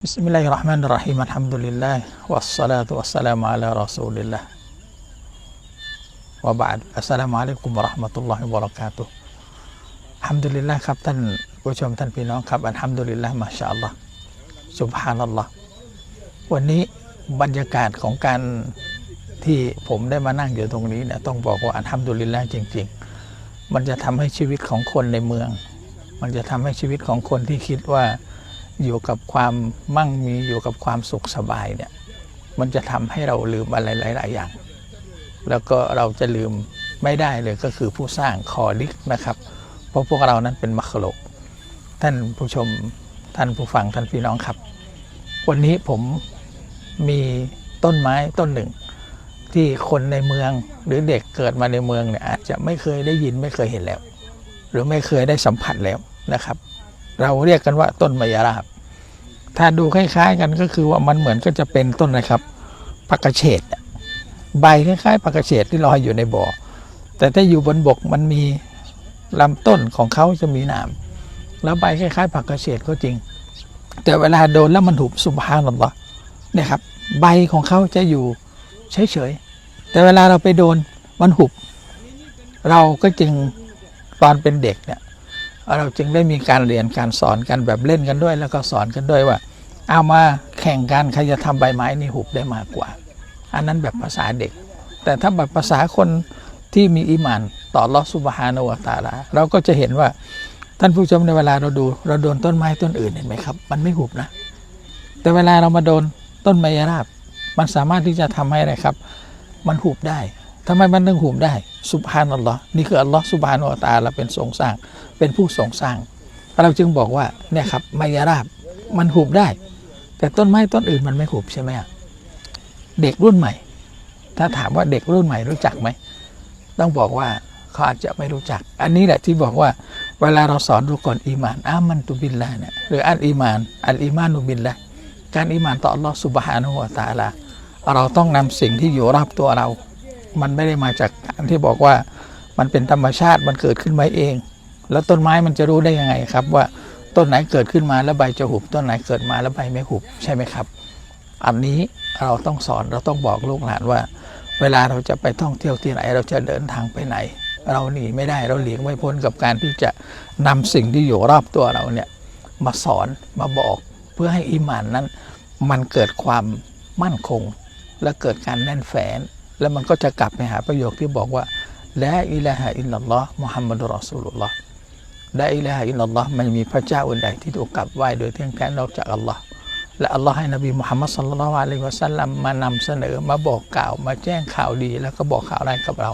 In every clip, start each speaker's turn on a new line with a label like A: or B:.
A: بسم الله الرحمن الرحيم الحمد لله والصلاة والسلام على رسول الله وبعد السلام عليكم ورحمة الله وبركاته อัลฮัมดุลิลละครับท่านผู้ชมท่านพี่น้องครับอัลฮัมดุลิลละมาชาอัลลอฮ์สุบฮานัลลอฮ์วันนี้บรรยากาศของการที่ผมได้มานั่งอยู่ตรงนี้เนี่ยต้องบอกว่าอัลฮัมดุลิลละจริง ๆ มันจะทำให้ชีวิตของคนในเมือง มันจะทำให้ชีวิตของคนที่คิดว่า อยู่กับความมั่งมีอยู่กับความสุขสบายเนี่ยมันจะทำให้เราลืมอะไรหลาย ๆ อย่าง แล้วก็เราจะลืมไม่ได้เลยก็คือผู้สร้างคอลิกนะครับ เพราะพวกเรานั้นเป็นมัคโลก ท่านผู้ชมท่านผู้ฟังท่านพี่น้องครับ วันนี้ผมมีต้นไม้ต้นหนึ่ง ที่คนในเมืองหรือเด็กเกิดมาในเมืองเนี่ยอาจจะไม่เคยได้ยินไม่เคยเห็นแล้ว หรือไม่เคยได้สัมผัสแล้วนะครับ เราเรียกกันว่าต้นมะยาราบ ถ้าดูคล้ายๆกันก็คือว่ามันเหมือนก็จะเป็นต้นนะครับผักกระเฉดใบคล้ายๆผักกระเฉดที่ลอยอยู่ในบ่อ แต่ถ้าอยู่บนบกมันมีลำต้นของเขาจะมีหนามแล้วใบคล้ายๆผักกระเฉดก็จริง แต่เวลาโดนแล้วมันถูกสุภาพนัลลอเนี่ยครับ ใบของเขาจะอยู่เฉยๆแต่เวลาเราไปโดนมันหุบ เราก็จึงตอนเป็นเด็กเนี่ยเราจึงได้มีการเรียนการสอนกันแบบเล่นกันด้วย แล้วก็สอนกันด้วยว่า เอามาแข่งกันใครจะทำใบไม้นี่หุบได้มากกว่า อันนั้นแบบภาษาเด็ก แต่ถ้าแบบภาษาคนที่มีอิมานต่อลอสุบฮานาวตาลาเราก็จะเห็นว่าท่านผู้ชมในเวลาเราดู เราโดนต้นไม้ต้นอื่นเห็นไหมครับ มันไม่หุบนะ แต่เวลาเรามาโดนต้นไมยราบ มันสามารถที่จะทำให้อะไรครับ มันหุบได้ทำไมมันถึงหุบได้สุบฮานัลลอฮ์นี่คืออัลลอฮ์สุบฮานุวตาลาเป็นทรงสร้าง เป็นผู้ทรงสร้าง เราจึงบอกว่าเนี่ยครับไมยราบมันหุบได้ แต่ต้นไม้ต้นอื่นมันไม่หุบใช่ไหมอะเด็กรุ่นใหม่ ถ้าถามว่าเด็กรุ่นใหม่รู้จักไหม ต้องบอกว่าเขาอาจจะไม่รู้จัก อันนี้แหละที่บอกว่า เวลาเราสอนดูก่อนอีมานอามันตุบิลละเนี่ยหรืออัลอีมาน อัลอีมานุบิลละการอีมานต่ออัลลอฮ์สุบฮานุวะตาลาเราต้องนำสิ่งที่อยู่รอบตัวเรา มันไม่ได้มาจากการที่บอกว่ามันเป็นธรรมชาติมันเกิดขึ้นมาเอง แล้วต้นไม้มันจะรู้ได้ยังไงครับว่า ต้นไหนเกิดขึ้นมาแล้วใบจะหุบ ต้นไหนเกิดมาแล้วใบไม่หุบใช่ไหมครับ อันนี้เราต้องสอนเราต้องบอกลูกหลานว่า เวลาเราจะไปท่องเที่ยวที่ไหน เราจะเดินทางไปไหน เราหนีไม่ได้เราหลีกไม่พ้นกับการที่จะนำสิ่งที่อยู่รอบตัวเราเนี่ยมาสอนมาบอกเพื่อให้อิมานนั้น มันเกิดความมั่นคง และเกิดการแน่นแฝนแล้วมันก็จะกลับไปหาประโยคที่บอกว่าละอิลาฮะอิลลัลลอฮ์มุฮัมมัดุลรอสูลุลลอฮ์ ละอิลาฮะอิลลัลลอฮ์ไม่มีพระเจ้าอื่นใดที่ถูกกลับไหว้โดยเที่ยงแท้นอกจากอัลลอฮ์และอัลลอฮ์ให้นบีมุฮัมมัดสัลลัลลอฮุอะลัยฮิวะสัลลัมมานำเสนอมาบอกกล่าวมาแจ้งข่าวดี แล้วก็บอกข่าวร้ายกับเรา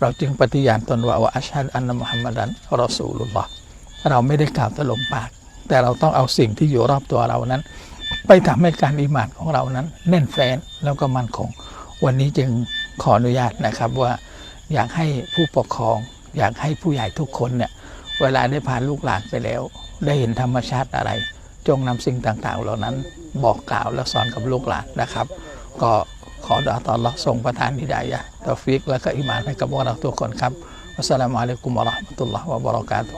A: เราจึงปฏิญาณตนว่าว่าอัชฮัดอันนะมุฮัมมัดันรอสูลุลลอฮ์เราไม่ได้กล่าวตะลมปาก แต่เราต้องเอาสิ่งที่อยู่รอบตัวเรานั้น ไปทำให้การอิมานของเรานั้น แน่นแฟ้นแล้วก็มั่นคง วันนี้จึงขออนุญาตนะครับว่าอยากให้ผู้ปกครอง อยากให้ผู้ใหญ่ทุกคนเนี่ย เวลาได้พาลูกหลานไปแล้ว ได้เห็นธรรมชาติอะไร จงนำสิ่งต่างๆ เหล่านั้นบอกกล่าวและสอนกับลูกหลานนะครับ ก็ขอดอตอลลอฮ์ส่งประทานฮิดายะตอฟิกและก็อิมานให้กับพวกเราทุกคนครับวัสสลามุอะลัยกุมวะราะห์มะตุลลอฮ์วะบะเราะกาตุฮ์